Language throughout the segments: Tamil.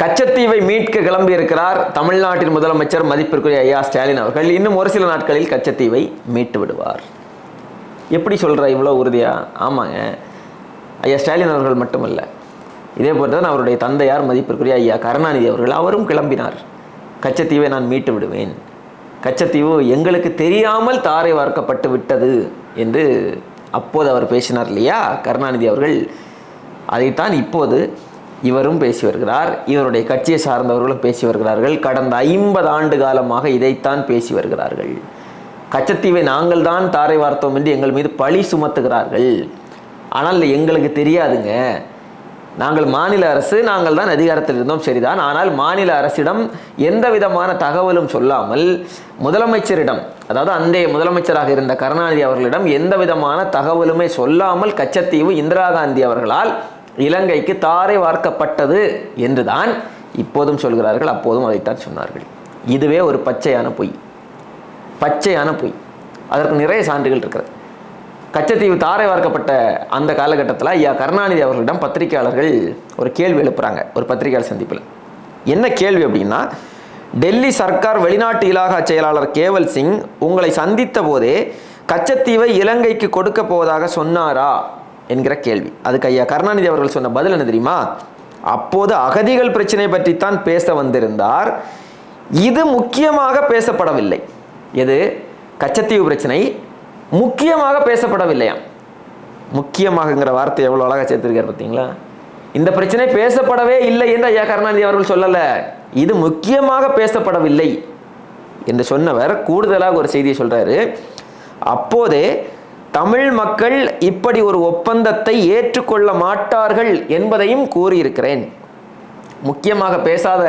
கச்சத்தீவை மீட்க கிளம்பியிருக்கிறார் தமிழ்நாட்டின் முதலமைச்சர் மதிப்பிற்குரிய ஐயா ஸ்டாலின் அவர்கள். இன்னும் ஒரு சில நாட்களில் கச்சத்தீவை மீட்டு விடுவார். எப்படி சொல்கிற இவ்வளோ உறுதியாக ஆமாங்க. ஐயா ஸ்டாலின் அவர்கள் மட்டுமல்ல. இதே போல் தான் அவருடைய தந்தையார் மதிப்பிற்குரிய ஐயா கருணாநிதி அவர்கள் அவரும் கிளம்பினார். கச்சத்தீவை நான் மீட்டு விடுவேன். கச்சத்தீவு எங்களுக்கு தெரியாமல் தாரை வார்க்கப்பட்டு விட்டது என்று அப்போது அவர் பேசினார் இல்லையா? கருணாநிதி அவர்கள். அதைத்தான் இப்போது இவரும் பேசி வருகிறார். இவருடைய கட்சியை சார்ந்தவர்களும் பேசி வருகிறார்கள். கடந்த ஐம்பது ஆண்டு காலமாக இதைத்தான் பேசி வருகிறார்கள். கச்சத்தீவை நாங்கள் தான் தாரை வார்த்தோம் என்று எங்கள் மீது பழி சுமத்துகிறார்கள். ஆனால் எங்களுக்கு தெரியாதுங்க. நாங்கள் மாநில அரசு நாங்கள் தான் அதிகாரத்தில் இருந்தோம் சரிதான். ஆனால் மாநில அரசிடம் எந்த விதமான தகவலும் சொல்லாமல் முதலமைச்சரிடம் அதாவது அந்தைய முதலமைச்சராக இருந்த கருணாநிதி அவர்களிடம் எந்த விதமான தகவலுமே சொல்லாமல் கச்சத்தீவு இந்திரா காந்தி அவர்களால் இலங்கைக்கு தாரை வார்க்கப்பட்டது என்றுதான் இப்போதும் சொல்கிறார்கள் அப்போதும் அதைத்தான் சொன்னார்கள். இதுவே ஒரு பச்சையான பொய். பச்சையான பொய். அதற்கு நிறைய சான்றுகள் இருக்கிறது. கச்சத்தீவு தாரை வார்க்கப்பட்ட அந்த காலகட்டத்தில் ஐயா கருணாநிதி அவர்களிடம் பத்திரிகையாளர்கள் ஒரு கேள்வி எழுப்புறாங்க ஒரு பத்திரிகையாளர் சந்திப்பில். என்ன கேள்வி அப்படின்னா டெல்லி சர்க்கார் வெளிநாட்டு இலாகா செயலாளர் கேவல் சிங் உங்களை சந்தித்த போதே கச்சத்தீவை இலங்கைக்கு கொடுக்க போவதாக சொன்னாரா? என்கிற கேள்வி. அதுக்கு ஐயா கருணாநிதி அவர்கள் சொன்ன பதில் என்ன தெரியுமா? அப்போது அகதிகள் பிரச்சனை பற்றித்தான் பேச வந்திருந்தார். இது முக்கியமாக பேசப்படவில்லை. எது? கச்சத்தீவு பிரச்சனை. முக்கியமாக பேசப்படவில்லையாம் முக்கியமாகங்கிற வார்த்தை எவ்வளோ அழகாக சேர்த்துருக்கார் பார்த்தீங்களா? இந்த பிரச்சனை பேசப்படவே இல்லை என்று ஐயா கருணாநிதி அவர்கள் சொல்லலை. இது முக்கியமாக பேசப்படவில்லை என்று சொன்னவர் கூடுதலாக ஒரு செய்தியை சொல்கிறாரு அப்போதே தமிழ் மக்கள் இப்படி ஒரு ஒப்பந்தத்தை ஏற்றுக்கொள்ள மாட்டார்கள் என்பதையும் கூறியிருக்கிறேன். முக்கியமாக பேசாத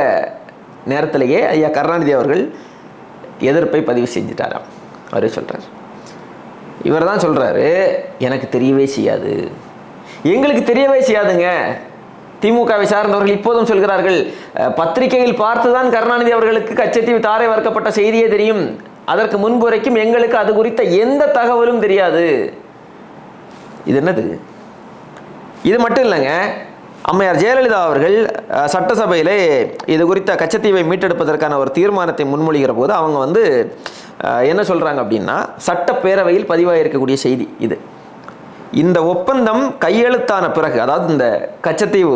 நேரத்திலேயே ஐயா கருணாநிதி அவர்கள் எதிர்ப்பை பதிவு செஞ்சிட்டாராம். அவரே சொல்கிறார் இவர் தான் சொல்கிறாரு எனக்கு தெரியவே செய்யாது. எங்களுக்கு தெரியவே செய்யாதுங்க. திமுகவை சார்ந்தவர்கள் இப்போதும் சொல்கிறார்கள் பத்திரிகையில் பார்த்துதான் கருணாநிதி அவர்களுக்கு கச்சத்தீவு தாரை வறுக்கப்பட்ட செய்தியே தெரியும். அதற்கு முன்பு வரைக்கும் எங்களுக்கு அது குறித்த எந்த தகவலும் தெரியாது. இது என்னது? இது மட்டும் இல்லைங்க. அம்மையார் ஜெயலலிதா அவர்கள் சட்டசபையிலே இது குறித்த கச்சத்தீவை மீட்டெடுப்பதற்கான ஒரு தீர்மானத்தை முன்மொழிகிற போது அவங்க வந்து என்ன சொல்கிறாங்க அப்படின்னா சட்டப்பேரவையில் பதிவாகியிருக்கக்கூடிய செய்தி இது. இந்த ஒப்பந்தம் கையெழுத்தான பிறகு அதாவது இந்த கச்சத்தீவு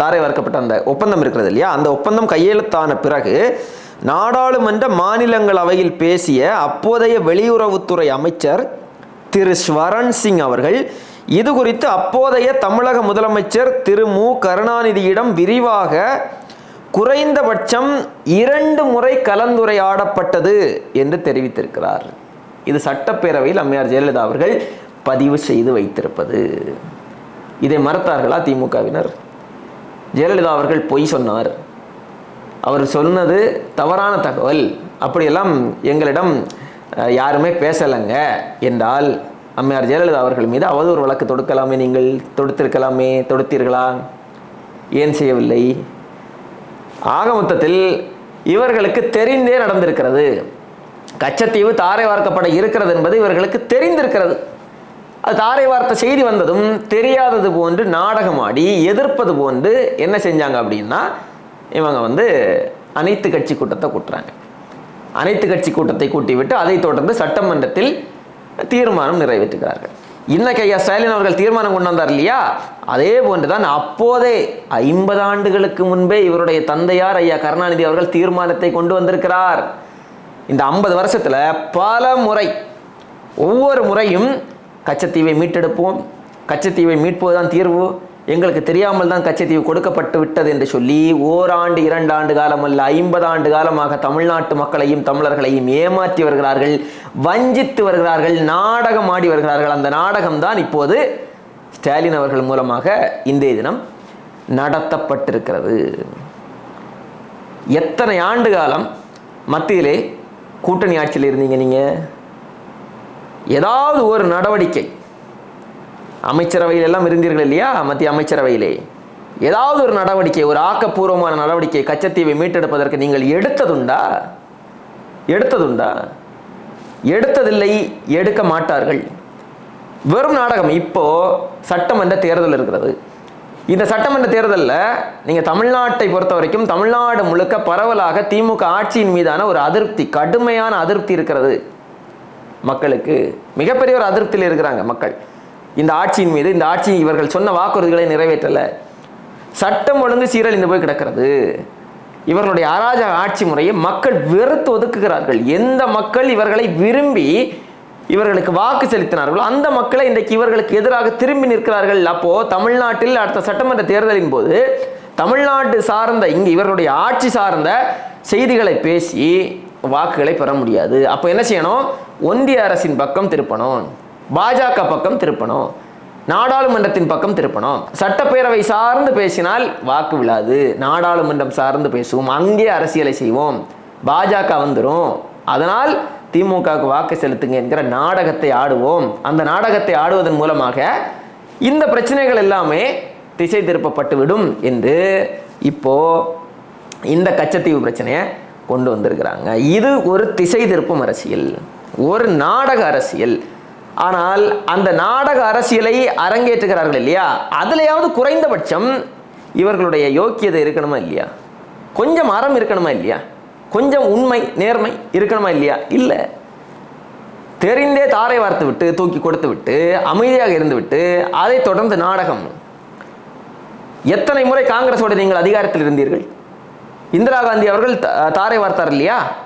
தாரை வார்க்கப்பட்ட அந்த ஒப்பந்தம் இருக்கிறது இல்லையா? அந்த ஒப்பந்தம் கையெழுத்தான பிறகு நாடாளுமன்ற மாநிலங்களவையில் பேசிய அப்போதைய வெளியுறவுத்துறை அமைச்சர் திரு ஸ்வரன் சிங் அவர்கள் இது குறித்து அப்போதைய தமிழக முதலமைச்சர் திரு மு. கருணாநிதியிடம் விரிவாக குறைந்தபட்சம் இரண்டு முறை கலந்துரையாடப்பட்டது என்று தெரிவித்திருக்கிறார். இது சட்டப்பேரவையில் அம்மையார் ஜெயலலிதா அவர்கள் பதிவு செய்து வைத்திருப்பது. இதை மறுத்தார்களா திமுகவினர்? ஜெயலலிதா அவர்கள் பொய் சொன்னார். அவர் சொன்னது தவறான தகவல். அப்படியெல்லாம் எங்களிடம் யாருமே பேசலைங்க. என்றால் அம்மையார் ஜெயலலிதா அவர்கள் மீது அவதூறு வழக்கு தொடுக்கலாமே நீங்கள்? தொடுத்திருக்கலாமே? தொடுத்தீர்களா? ஏன் செய்யவில்லை? ஆக மொத்தத்தில் இவர்களுக்கு தெரிந்தே நடந்திருக்கிறது. கச்சத்தீவு தாரை வார்க்கப்பட இருக்கிறது என்பது இவர்களுக்கு தெரிந்திருக்கிறது. அது தாரை வார்த்த செய்தி வந்ததும் தெரியாதது போன்று நாடகமாடி எதிர்ப்பது போன்று என்ன செஞ்சாங்க அப்படின்னா இவங்க வந்து அனைத்து கட்சி கூட்டத்தை கூட்டுறாங்க. அனைத்து கட்சி கூட்டத்தை கூட்டிவிட்டு அதைத் தொடர்ந்து சட்டமன்றத்தில் தீர்மானம் நிறைவேற்றுகிறார்கள். இன்னைக்கு ஐயா ஸ்டாலின் அவர்கள் தீர்மானம் கொண்டு வந்தார் இல்லையா? அதே போன்று தான் அப்போதே ஐம்பது ஆண்டுகளுக்கு முன்பே இவருடைய தந்தையார் ஐயா கருணாநிதி அவர்கள் தீர்மானத்தை கொண்டு வந்திருக்கிறார். இந்த ஐம்பது வருஷத்துல பல முறை ஒவ்வொரு முறையும் கச்சத்தீவை மீட்டெடுப்போம். கச்சத்தீவை மீட்பதுதான் தீர்வு. எங்களுக்கு தெரியாமல் தான் கச்சத்தீவு கொடுக்கப்பட்டு விட்டது என்று சொல்லி ஓராண்டு இரண்டு ஆண்டு காலம் அல்ல ஐம்பது ஆண்டு காலமாக தமிழ்நாட்டு மக்களையும் தமிழர்களையும் ஏமாற்றி வருகிறார்கள் வஞ்சித்து வருகிறார்கள் நாடகம் ஆடி வருகிறார்கள். அந்த நாடகம் தான் இப்போது ஸ்டாலின் அவர்கள் மூலமாக இன்றைய தினம் நடத்தப்பட்டிருக்கிறது. எத்தனை ஆண்டு காலம் மத்தியிலே கூட்டணி ஆட்சியில் இருந்தீங்க நீங்கள் ஏதாவது ஒரு நடவடிக்கை அமைச்சரவையில் எல்லாம் இருந்தீர்கள் இல்லையா? மத்திய அமைச்சரவையிலே. ஏதாவது ஒரு நடவடிக்கை ஒரு ஆக்கப்பூர்வமான நடவடிக்கை கச்சத்தீவை மீட்டெடுப்பதற்கு நீங்கள் எடுத்ததுண்டா? எடுத்ததுண்டா? எடுத்ததில்லை எடுக்க மாட்டார்கள். வெறும் நாடகம். இப்போ சட்டமன்ற தேர்தல் இருக்கிறது. இந்த சட்டமன்ற தேர்தலில் நீங்கள் தமிழ்நாட்டை பொறுத்த வரைக்கும் தமிழ்நாடு முழுக்க பரவலாக திமுக ஆட்சியின் மீதான ஒரு அதிருப்தி கடுமையான அதிருப்தி இருக்கிறது மக்களுக்கு. மிகப்பெரிய ஒரு அதிருப்தியில் இருக்கிறாங்க மக்கள். இந்த ஆட்சியின் மீது இந்த ஆட்சி இவர்கள் சொன்ன வாக்குறுதிகளை நிறைவேற்றலை. சட்டம் ஒழுங்கு சீரழிந்து போய் கிடக்கிறது. இவர்களுடைய அராஜக ஆட்சி முறையை மக்கள் வெறுத்து ஒதுக்குகிறார்கள். எந்த மக்கள் இவர்களை விரும்பி இவர்களுக்கு வாக்கு செலுத்தினார்களோ அந்த மக்களை இன்றைக்கு இவர்களுக்கு எதிராக திரும்பி நிற்கிறார்கள். அப்போ தமிழ்நாட்டில் அடுத்த சட்டமன்ற தேர்தலின் போது தமிழ்நாட்டு சார்ந்த இங்கு இவர்களுடைய ஆட்சி சார்ந்த செய்திகளை பேசி வாக்குகளை பெற முடியாது. அப்போ என்ன செய்யணும்? ஒன்றிய அரசின் பக்கம் திருப்பணும். பாஜக பக்கம் திருப்பணும். நாடாளுமன்றத்தின் பக்கம் திருப்பணும். சட்டப்பேரவை சார்ந்து பேசினால் வாக்கு விழாது. நாடாளுமன்றம் சார்ந்து பேசுவோம். அங்கே அரசியலை செய்வோம். பாஜக வந்துடும் அதனால் திமுகவுக்கு வாக்கு செலுத்துங்க என்கிற நாடகத்தை ஆடுவோம். அந்த நாடகத்தை ஆடுவதன் மூலமாக இந்த பிரச்சனைகள் எல்லாமே திசை திருப்பப்பட்டு விடும் என்று இப்போ இந்த கச்சத்தீவு பிரச்சனையை கொண்டு வந்திருக்கிறாங்க. இது ஒரு திசை திருப்பும் அரசியல். ஒரு நாடக அரசியல். ஆனால் அந்த நாடக அரசியலை அரங்கேற்றுகிறார்கள் இல்லையா? அதுலையாவது குறைந்தபட்சம் இவர்களுடைய யோக்கியதை இருக்கணுமா இல்லையா? கொஞ்சம் அறம் இருக்கணுமா இல்லையா? கொஞ்சம் உண்மை நேர்மை இருக்கணுமா இல்லையா? இல்லை. தெரிந்தே தாரை வார்த்து விட்டு தூக்கி கொடுத்து விட்டு அமைதியாக இருந்து விட்டு அதை தொடர்ந்து நாடகம். எத்தனை முறை காங்கிரஸோட நீங்கள் அதிகாரத்தில் இருந்தீர்கள்? இந்திரா காந்தி அவர்கள் தாரை வார்த்தார் இல்லையா?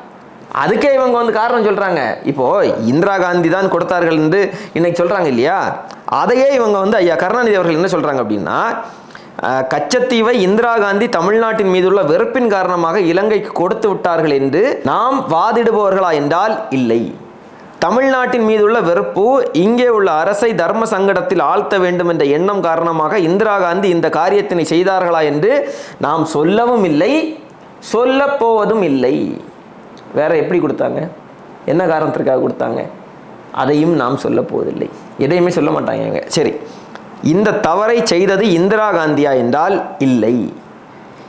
அதுக்கே இவங்க வந்து காரணம் சொல்கிறாங்க இப்போது இந்திரா காந்தி தான் கொடுத்தார்கள் என்று இன்னைக்கு சொல்கிறாங்க இல்லையா? அதையே இவங்க வந்து ஐயா கருணாநிதி அவர்கள் என்ன சொல்கிறாங்க அப்படின்னா கச்சத்தீவை இந்திரா காந்தி தமிழ்நாட்டின் மீதுள்ள வெறுப்பின் காரணமாக இலங்கைக்கு கொடுத்து விட்டார்கள் என்று நாம் வாதிடுபவர்களா என்றால் இல்லை. தமிழ்நாட்டின் மீதுள்ள வெறுப்பு இங்கே உள்ள அரசை தர்ம சங்கடத்தில் ஆழ்த்த வேண்டும் என்ற எண்ணம் காரணமாக இந்திரா காந்தி இந்த காரியத்தினை செய்தார்களா என்று நாம் சொல்லவும் இல்லை சொல்லப் போவதும் இல்லை. வேற எப்படி கொடுத்தாங்க? என்ன காரணத்திற்காக கொடுத்தாங்க? அதையும் நாம் சொல்ல போவதில்லை. எதையுமே சொல்ல மாட்டாங்க சரி. இந்த தவறை செய்தது இந்திரா காந்தியா என்றால் இல்லை.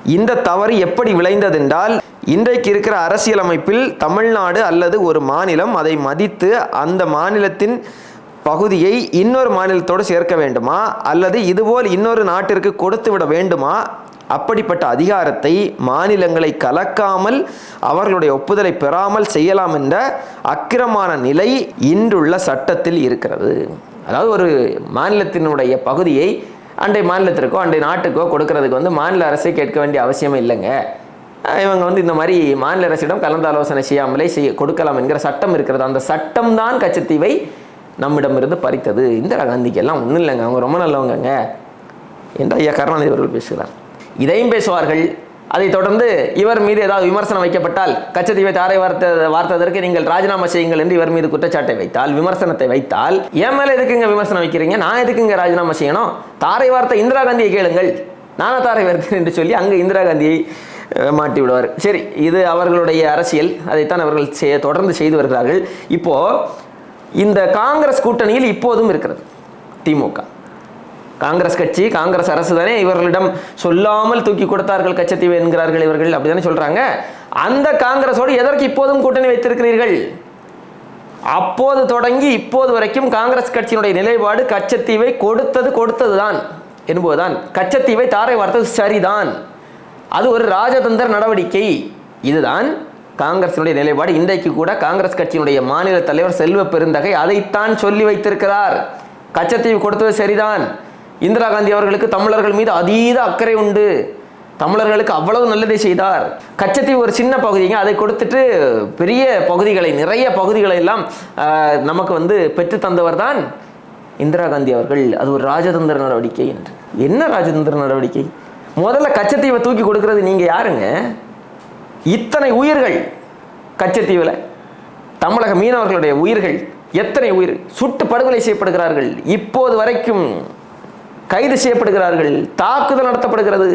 இந்த தவறு எப்படி விளைந்ததென்றால் இன்றைக்கு இருக்கிற அரசியலமைப்பில் தமிழ்நாடு அல்லது ஒரு மாநிலம் அதை மதித்து அந்த மாநிலத்தின் பகுதியை இன்னொரு மாநிலத்தோடு சேர்க்க வேண்டுமா? அல்லது இதுபோல் இன்னொரு நாட்டிற்கு கொடுத்து விட வேண்டுமா? அப்படிப்பட்ட அதிகாரத்தை மாநிலங்களை கலக்காமல் அவர்களுடைய ஒப்புதலை பெறாமல் செய்யலாம் என்ற அக்கிரமான நிலை இன்றுள்ள சட்டத்தில் இருக்கிறது. அதாவது ஒரு மாநிலத்தினுடைய பகுதியை அண்டை மாநிலத்திற்கோ அண்டை நாட்டுக்கோ கொடுக்கறதுக்கு வந்து மாநில அரசை கேட்க வேண்டிய அவசியமே இல்லைங்க. இவங்க வந்து இந்த மாதிரி மாநில அரசிடம் கலந்து ஆலோசனை செய்யாமலே செய்ய கொடுக்கலாம் என்கிற சட்டம் இருக்கிறது. அந்த சட்டம் தான் கச்சத்தீவை நம்மிடமிருந்து பறித்தது. இந்திரா காந்திக்கு எல்லாம் ஒன்றும் இல்லைங்க. அவங்க ரொம்ப நல்லவங்கங்க. என்று ஐயா கருணாநிதி அவர்கள் பேசுகிறார்? இதையும் பேசுவார்கள். அதைத் தொடர்ந்து இவர் மீது ஏதாவது விமர்சனம் வைக்கப்பட்டால் கச்சத்தீவை தாரை வார்த்த வார்த்ததற்கு நீங்கள் ராஜினாமா செய்யுங்கள் என்று இவர் மீது குற்றச்சாட்டை வைத்தால் விமர்சனத்தை வைத்தால் என் மேலே எதுக்குங்க விமர்சனம் வைக்கிறீங்க? நான் எதுக்குங்க ராஜினாமா செய்யணும்? தாரை வார்த்த இந்திரா காந்தியை கேளுங்கள். நானா தாரை வார்த்தேன் என்று சொல்லி அங்கே இந்திரா காந்தியை மாட்டி விடுவார் சரி இது அவர்களுடைய அரசியல். அதைத்தான் அவர்கள் செய்ய தொடர்ந்து செய்து வருகிறார்கள். இப்போ இந்த காங்கிரஸ் கூட்டணியில் இப்போதும் இருக்கிறது திமுக. காங்கிரஸ் கட்சி காங்கிரஸ் அரசு தானே இவர்களிடம் சொல்லாமல் தூக்கி கொடுத்தார்கள் கச்சத்தீவு என்கிறார்கள் இவர்கள் அப்படிதானே சொல்றாங்க. அந்த காங்கிரஸோடு எதற்கு இப்போதும் கூட்டணி வைத்திருக்கிறீர்கள்? அப்போது தொடங்கி இப்போது வரைக்கும் காங்கிரஸ் கட்சியினுடைய நிலைப்பாடு கச்சத்தீவை கொடுத்தது கொடுத்ததுதான் என்பதுதான். கச்சத்தீவை தாரை வார்த்தது சரிதான். அது ஒரு ராஜதந்திர நடவடிக்கை. இதுதான் காங்கிரசினுடைய நிலைப்பாடு. இன்றைக்கு கூட காங்கிரஸ் கட்சியினுடைய மாநில தலைவர் செல்வ பெருந்தகை அதைத்தான் சொல்லி வைத்திருக்கிறார். கச்சத்தீவு கொடுத்தது சரிதான். இந்திரா காந்தி அவர்களுக்கு தமிழர்கள் மீது அதீத அக்கறை உண்டு. தமிழர்களுக்கு அவ்வளவு நல்லதை செய்தார். கச்சத்தீவு ஒரு சின்ன பகுதிங்க. அதை கொடுத்துட்டு பெரிய பகுதிகளை நிறைய பகுதிகளை எல்லாம் நமக்கு வந்து பெற்று தந்தவர் தான் இந்திரா காந்தி அவர்கள். அது ஒரு ராஜதந்திர நடவடிக்கை என்று. என்ன ராஜதந்திர நடவடிக்கை? முதல்ல கச்சத்தீவை தூக்கி கொடுக்கறது நீங்க யாருங்க? இத்தனை உயிர்கள் கச்சத்தீவில். தமிழக மீனவர்களுடைய உயிர்கள் எத்தனை உயிர்? சுட்டு படுகொலை செய்யப்படுகிறார்கள். இப்போது வரைக்கும் கைது செய்யப்படுகிறார்கள் தாக்குதல் நடத்தப்படுகிறது.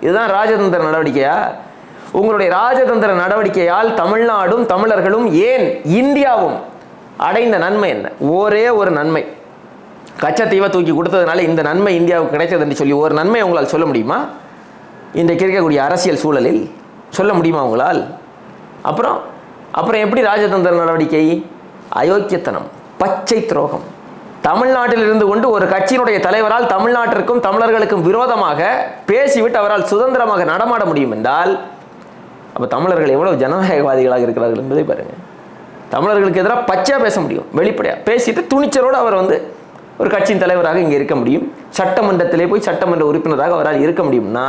இதுதான் ராஜதந்திர நடவடிக்கையா? உங்களுடைய ராஜதந்திர நடவடிக்கையால் தமிழ்நாடும் தமிழர்களும் ஏன் இந்தியாவும் அடைந்த நன்மை என்ன? ஒரே ஒரு நன்மை. கச்சத்தீவை தூக்கி கொடுத்ததுனால இந்த நன்மை இந்தியாவுக்கு கிடைத்தது என்று சொல்லி ஒரு நன்மை உங்களால் சொல்ல முடியுமா? இன்றைக்கு இருக்கக்கூடிய அரசியல் சூழலில் சொல்ல முடியுமா உங்களால்? அப்புறம் அப்புறம் எப்படி ராஜதந்திர நடவடிக்கை? அயோக்கியத்தனம் பச்சை துரோகம். தமிழ்நாட்டில் இருந்து கொண்டு ஒரு கட்சியினுடைய தலைவரால் தமிழ்நாட்டிற்கும் தமிழர்களுக்கும் விரோதமாக பேசிவிட்டு அவரால் சுதந்திரமாக நடமாட முடியும் என்றால் அப்போ தமிழர்கள் எவ்வளவு ஜனநாயகவாதிகளாக இருக்கிறார்கள் என்பதை பாருங்க. தமிழர்களுக்கு எதிராக பச்சையாக பேச முடியும் வெளிப்படையாக பேசிட்டு துணிச்சலோடு அவர் வந்து ஒரு கட்சியின் தலைவராக இங்கே இருக்க முடியும். சட்டமன்றத்திலே போய் சட்டமன்ற உறுப்பினராக அவரால் இருக்க முடியும்னா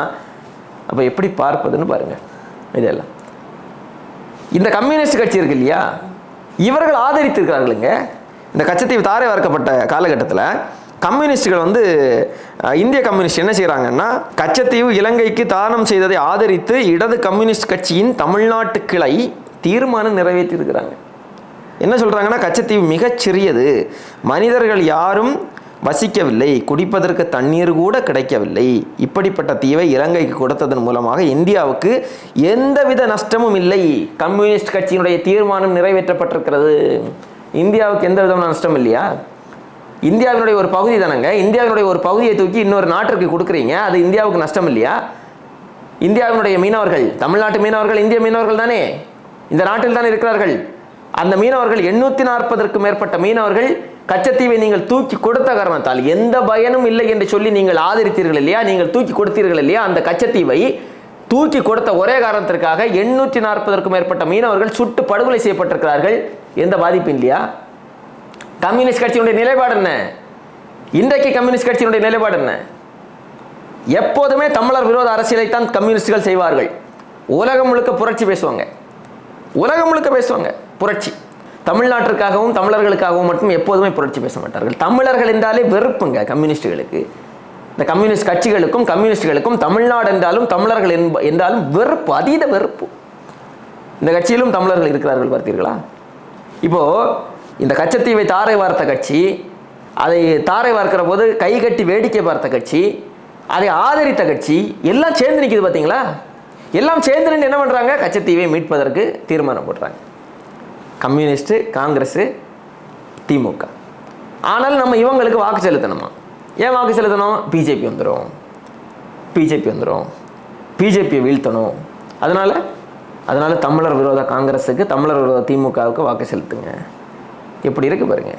அப்போ எப்படி பார்ப்பதுன்னு பாருங்க. இதெல்லாம். இந்த கம்யூனிஸ்ட் கட்சி இருக்கு இல்லையா? இவர்கள் ஆதரித்திருக்கிறார்களுங்க. இந்த கச்சத்தீவு தாரை வார்க்கப்பட்ட காலகட்டத்தில் கம்யூனிஸ்டுகள் வந்து இந்திய கம்யூனிஸ்ட் என்ன செய்கிறாங்கன்னா கச்சத்தீவு இலங்கைக்கு தானம் செய்ததை ஆதரித்து இடது கம்யூனிஸ்ட் கட்சியின் தமிழ்நாட்டு கிளை தீர்மானம் நிறைவேற்றியிருக்கிறாங்க. என்ன சொல்கிறாங்கன்னா கச்சத்தீவு மிகச் சிறியது. மனிதர்கள் யாரும் வசிக்கவில்லை. குடிப்பதற்கு தண்ணீர் கூட கிடைக்கவில்லை. இப்படிப்பட்ட தீவை இலங்கைக்கு கொடுத்ததன் மூலமாக இந்தியாவுக்கு எந்தவித நஷ்டமும் இல்லை. கம்யூனிஸ்ட் கட்சியினுடைய தீர்மானம் நிறைவேற்றப்பட்டிருக்கிறது. இந்தியாவுக்கு எந்த விதமான நஷ்டம் இல்லையா? இந்தியாவினுடைய ஒரு பகுதி தானங்க. இந்தியாவினுடைய ஒரு பகுதியை தூக்கி இன்னொரு நாட்டிற்கு கொடுக்குறீங்க. அது இந்தியாவுக்கு நஷ்டம் இல்லையா? இந்தியாவினுடைய மீனவர்கள் தமிழ்நாட்டு மீனவர்கள் இந்திய மீனவர்கள் தானே. இந்த நாட்டில் தான் இருக்கிறார்கள். அந்த மீனவர்கள் எண்ணூற்றி நாற்பதற்கும் மேற்பட்ட மீனவர்கள் கச்சத்தீவை நீங்கள் தூக்கி கொடுத்த காரணத்தால் எந்த பயனும் இல்லை என்று சொல்லி நீங்கள் ஆதரித்தீர்கள் இல்லையா? நீங்கள் தூக்கி கொடுத்தீர்கள் இல்லையா? அந்த கச்சத்தீவை தூக்கி கொடுத்த ஒரே காரணத்திற்காக எண்ணூற்றி நாற்பதற்கும் மேற்பட்ட மீனவர்கள் சுட்டு படுகொலை செய்யப்பட்டிருக்கிறார்கள். எந்த பாதிப்பும் இல்லையா? கம்யூனிஸ்ட் கட்சியினுடைய நிலைப்பாடு என்ன? இன்றைக்கு கம்யூனிஸ்ட் கட்சியினுடைய நிலைப்பாடு என்ன? எப்போதுமே தமிழர் விரோத அரசியலைத்தான் கம்யூனிஸ்டுகள் செய்வார்கள். உலகம் முழுக்க புரட்சி பேசுவாங்க. உலகம் முழுக்க பேசுவாங்க புரட்சி. தமிழ்நாட்டிற்காகவும் தமிழர்களுக்காகவும் மட்டும் எப்போதுமே புரட்சி பேச மாட்டார்கள். தமிழர்கள் என்றாலே வெறுப்புங்க கம்யூனிஸ்டுகளுக்கு. இந்த கம்யூனிஸ்ட் கட்சிகளுக்கும் கம்யூனிஸ்டுகளுக்கும் தமிழ்நாடு என்றாலும் தமிழர்கள் என்ப- என்றாலும் வெறுப்பு அதீத வெறுப்பு. இந்த கட்சியிலும் தமிழர்கள் இருக்கிறார்கள் பார்த்தீர்களா? இப்போது இந்த கச்சத்தீவை தாரை வார்த்த கட்சி அதை தாரை வார்க்கிற போது கை கட்டி வேடிக்கை பார்த்த கட்சி அதை ஆதரித்த கட்சி எல்லாம் சேர்ந்து நிற்கிது பார்த்தீங்களா எல்லாம் சேர்ந்து நின்று என்ன பண்ணுறாங்க கச்சத்தீவை மீட்பதற்கு தீர்மானம் போடுறாங்க. Communist Congress DMK. ஆனால் நம்ம இவங்களுக்கு வாக்கு செலுத்தணுமா? ஏன் வாக்கு செலுத்தணும்? பிஜேபி வந்துடும் பிஜேபி வந்துடும் பிஜேபியை வீழ்த்தணும். அதனால் அதனால் தமிழர் விரோத காங்கிரஸுக்கு தமிழர் விரோத திமுகவுக்கு வாக்கு செலுத்துங்க. எப்படி இருக்கு பாருங்க.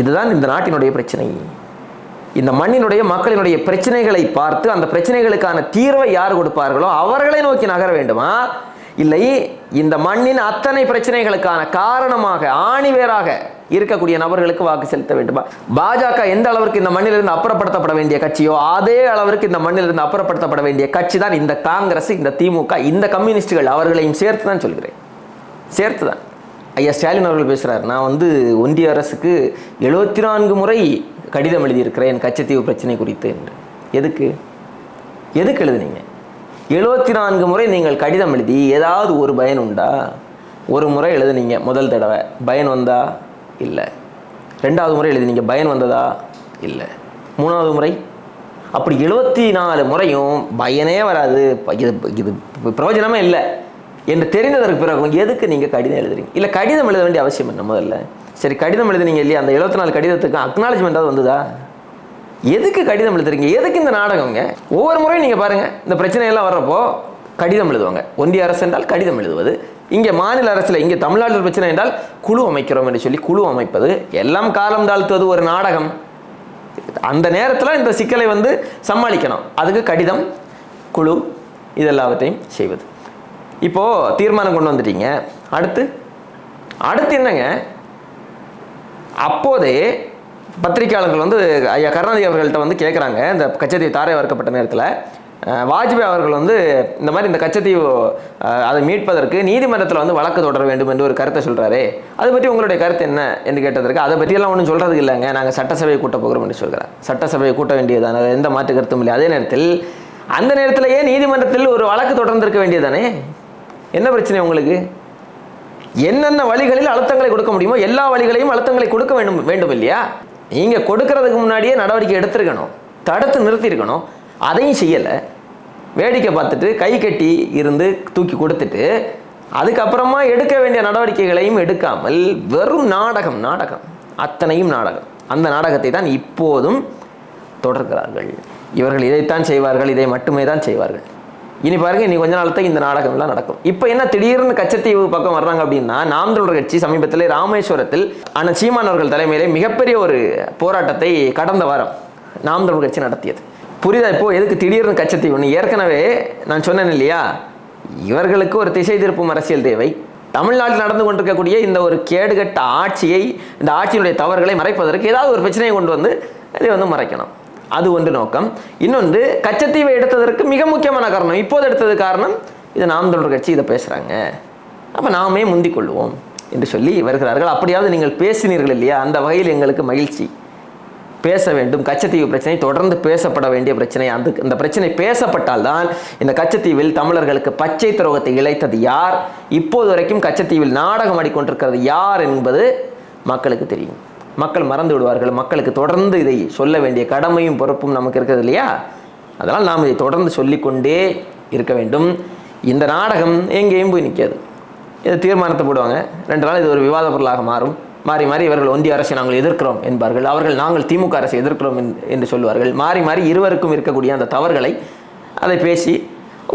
இதுதான் இந்த நாட்டினுடைய பிரச்சனை. இந்த மண்ணினுடைய மக்களினுடைய பிரச்சனைகளை பார்த்து அந்த பிரச்சனைகளுக்கான தீர்வை யார் கொடுப்பார்களோ அவர்களை நோக்கி நகர வேண்டுமா? இல்லை இந்த மண்ணின் அத்தனை பிரச்சனைகளுக்கான காரணமாக ஆணிவேராக இருக்கக்கூடிய நபர்களுக்கு வாக்கு செலுத்த வேண்டுமா. பாஜக எந்த அளவிற்கு இந்த மண்ணிலிருந்து அப்புறப்படுத்தப்பட வேண்டிய கட்சியோ அதே அளவிற்கு இந்த மண்ணிலிருந்து அப்புறப்படுத்தப்பட வேண்டிய கட்சி தான் இந்த காங்கிரஸ் இந்த திமுக இந்த கம்யூனிஸ்டுகள் அவர்களையும் சேர்த்து தான் சொல்கிறேன். சேர்த்து தான் ஐயா ஸ்டாலின் அவர்கள் பேசுகிறார் நான் வந்து ஒன்றிய அரசுக்கு எழுபத்தி நான்கு முறை கடிதம் எழுதியிருக்கிறேன் கச்சத்தீவு பிரச்சனை குறித்து என்று. எதுக்கு? எதுக்கு எழுதுனீங்க? எழுபத்தி நான்கு முறை நீங்கள் கடிதம் எழுதி ஏதாவது ஒரு பயன் உண்டா? ஒரு முறை எழுதுனீங்க முதல் தடவை. பயன் வந்தா? இல்லை. ரெண்டாவது முறை எழுதினீங்க பயன் வந்ததா? இல்லை. மூணாவது முறை அப்படி எழுபத்தி நாலு முறையும் பயனே வராது. இது இது பிரயோஜனமே இல்லை. என்று தெரிந்ததற்கு பிறகு எதுக்கு நீங்கள் கடிதம் எழுதுறீங்க? இல்லை கடிதம் எழுத வேண்டிய அவசியம் என்ன? முதல்ல. சரி கடிதம் எழுதுனீங்க இல்லையா? அந்த எழுபத்தி நாலு கடிதத்துக்கு அக்னாலஜ்மெண்ட்டாவது வந்ததா? எதுக்கு கடிதம் எழுதுறீங்க? எதுக்கு இந்த நாடகங்க? ஒவ்வொரு முறையும் நீங்கள் பாருங்கள் இந்த பிரச்சனையெல்லாம் வர்றப்போ கடிதம் எழுதுவாங்க. ஒன்றிய அரசு என்றால் கடிதம் எழுதுவது. இங்கே மாநில அரசில் இங்கே தமிழ்நாட்டில் பிரச்சனை என்றால் குழு அமைக்கிறோம் என்று சொல்லி குழு அமைப்பது எல்லாம் காலம் தாழ்த்துவது ஒரு நாடகம். அந்த நேரத்தில் இந்த சிக்கலை வந்து சமாளிக்கணும். அதுக்கு கடிதம் குழு இதெல்லாவற்றையும் செய்வது. இப்போது தீர்மானம் கொண்டு வந்துட்டீங்க. அடுத்து அடுத்து என்னங்க? அப்போதே பத்திரிகையாளர்கள் வந்து ஐயா கருணாநிதி அவர்கள்ட்ட வந்து கேட்குறாங்க. இந்த கச்சேரி தாரை வறுக்கப்பட்ட நேரத்தில் வாஜ்பாய் அவர்கள் வந்து இந்த மாதிரி இந்த கச்சத்தீவு அதை மீட்பதற்கு நீதிமன்றத்தில் வந்து வழக்கு தொடர வேண்டும் என்று ஒரு கருத்தை சொல்கிறாரு அதை பற்றி உங்களுடைய கருத்து என்ன என்று கேட்டதற்கு அதை பற்றியெல்லாம் ஒன்றும் சொல்கிறது இல்லைங்க. நாங்கள் சட்டசபையை கூட்ட போகிறோம் என்று சொல்கிறார். சட்டசபையை கூட்ட வேண்டியதான எந்த மாற்று கருத்தும் இல்லை. அதே நேரத்தில் அந்த நேரத்திலேயே நீதிமன்றத்தில் ஒரு வழக்கு தொடர்ந்திருக்க வேண்டியதானே என்ன பிரச்சனை உங்களுக்கு? என்னென்ன வழிகளில் அழுத்தங்களை கொடுக்க முடியுமோ எல்லா வழிகளையும் அழுத்தங்களை கொடுக்க வேண்டும் வேண்டும் இல்லையா நீங்கள் கொடுக்கறதுக்கு முன்னாடியே நடவடிக்கை எடுத்திருக்கணும். தடுத்து நிறுத்தியிருக்கணும். அதையும் செய்யலை. வேடிக்கை பார்த்துட்டு கை கட்டி இருந்து தூக்கி கொடுத்துட்டு அதுக்கப்புறமா எடுக்க வேண்டிய நடவடிக்கைகளையும் எடுக்காமல் வெறும் நாடகம் நாடகம் அத்தனையும் நாடகம். அந்த நாடகத்தை தான் இப்போதும் தொடர்கிறார்கள். இவர்கள் இதைத்தான் செய்வார்கள் இதை மட்டுமே தான் செய்வார்கள். இனி பாருங்க இனி கொஞ்ச நாளத்துக்கு இந்த நாடகம்லாம் நடக்கும். இப்போ என்ன திடீர்னு கச்சத்தீவு பக்கம் வர்றாங்க அப்படின்னா நாம் தமிழர் கட்சி சமீபத்தில் ராமேஸ்வரத்தில் அண்ணன் சீமானவர்கள் தலைமையிலே மிகப்பெரிய ஒரு போராட்டத்தை கடந்த வாரம் நாம் தமிழர் கட்சி நடத்தியது. புரியுதா இப்போது எதுக்கு திடீர்னு கச்சத்தீவுன்னு ஏற்கனவே நான் சொன்னேன் இல்லையா? இவர்களுக்கு ஒரு திசை திருப்பும் அரசியல் தேவை. தமிழ்நாட்டில் நடந்து கொண்டிருக்கக்கூடிய இந்த ஒரு கேடுகட்ட ஆட்சியை இந்த ஆட்சியினுடைய தவறுகளை மறைப்பதற்கு ஏதாவது ஒரு பிரச்சனையை கொண்டு வந்து இதை வந்து மறைக்கணும். அது ஒன்று நோக்கம். இன்னொன்று கச்சத்தீவை எடுத்ததற்கு மிக முக்கியமான காரணம் இப்போது எடுத்தது காரணம் இது நாம் தொடர் கட்சி இதை பேசுகிறாங்க அப்போ நாமே முந்திக் கொள்வோம் என்று சொல்லி வருகிறார்கள். அப்படியாவது நீங்கள் பேசினீர்கள் இல்லையா? அந்த வகையில் எங்களுக்கு மகிழ்ச்சி. பேச வேண்டும். கச்சத்தீவு பிரச்சனை தொடர்ந்து பேசப்பட வேண்டிய பிரச்சனை. அந்த இந்த பிரச்சனை பேசப்பட்டால்தான் இந்த கச்சத்தீவில் தமிழர்களுக்கு பச்சை துரோகத்தை இழைத்தது யார்? இப்போது வரைக்கும் கச்சத்தீவில் நாடகம் ஆடிக்கொண்டிருக்கிறது யார் என்பது மக்களுக்கு தெரியும். மக்கள் மறந்து விடுவார்கள். மக்களுக்கு தொடர்ந்து இதை சொல்ல வேண்டிய கடமையும் பொறுப்பும் நமக்கு இருக்கிறது இல்லையா? அதனால் நாம் இதை தொடர்ந்து சொல்லிக்கொண்டே இருக்க வேண்டும். இந்த நாடகம் எங்கேயும் போய் நிற்காது. இது தீர்மானத்தை போடுவாங்க. ரெண்டு நாள் இது ஒரு விவாத பொருளாக மாறும். மாறி மாறி இவர்கள் ஒன்றிய அரசை நாங்கள் எதிர்க்கிறோம் என்பார்கள். அவர்கள் நாங்கள் திமுக அரசை எதிர்க்கிறோம் என்று சொல்வார்கள் மாறி மாறி இருவருக்கும் இருக்கக்கூடிய அந்த தவறுகளை அதை பேசி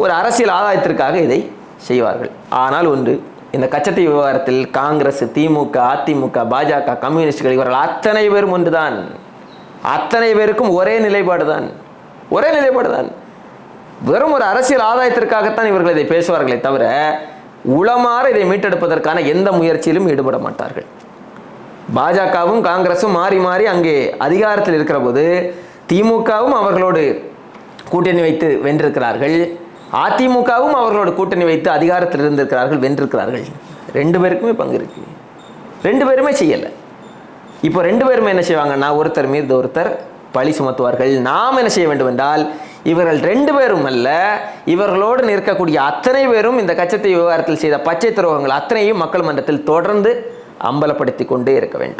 ஒரு அரசியல் ஆதாயத்திற்காக இதை செய்வார்கள். ஆனால் ஒன்று இந்த கச்சத்தை விவகாரத்தில் காங்கிரஸ் திமுக அதிமுக பாஜக கம்யூனிஸ்டுகள் இவர்கள் அத்தனை பேரும் ஒன்றுதான். அத்தனை பேருக்கும் ஒரே நிலைப்பாடு தான் ஒரே நிலைப்பாடு தான் வெறும் ஒரு அரசியல் ஆதாயத்திற்காகத்தான் இவர்கள் இதை பேசுவார்களே தவிர உளமாற இதை மீட்டெடுப்பதற்கான எந்த முயற்சியிலும் ஈடுபட மாட்டார்கள். பாஜகவும் காங்கிரஸும் மாறி மாறி அங்கே அதிகாரத்தில் இருக்கிற போது திமுகவும் அவர்களோடு கூட்டணி வைத்து வென்றிருக்கிறார்கள். அதிமுகவும் அவர்களோடு கூட்டணி வைத்து அதிகாரத்தில் இருந்திருக்கிறார்கள் வென்றிருக்கிறார்கள். ரெண்டு பேருக்குமே பங்கு இருக்கு. ரெண்டு பேருமே செய்யலை. இப்போ ரெண்டு பேருமே என்ன செய்வாங்கன்னா ஒருத்தர் மீது ஒருத்தர் பழி சுமத்துவார்கள். நாம் என்ன செய்ய வேண்டும் என்றால் இவர்கள் ரெண்டு பேரும் அல்ல இவர்களோடு நிற்கக்கூடிய அத்தனை பேரும் இந்த கச்சத்தை விவகாரத்தில் செய்த பச்சை துரோகங்கள் அத்தனையும் மக்கள் மன்றத்தில் தொடர்ந்து அம்பலப்படுத்தி கொண்டே இருக்க வேண்டும்.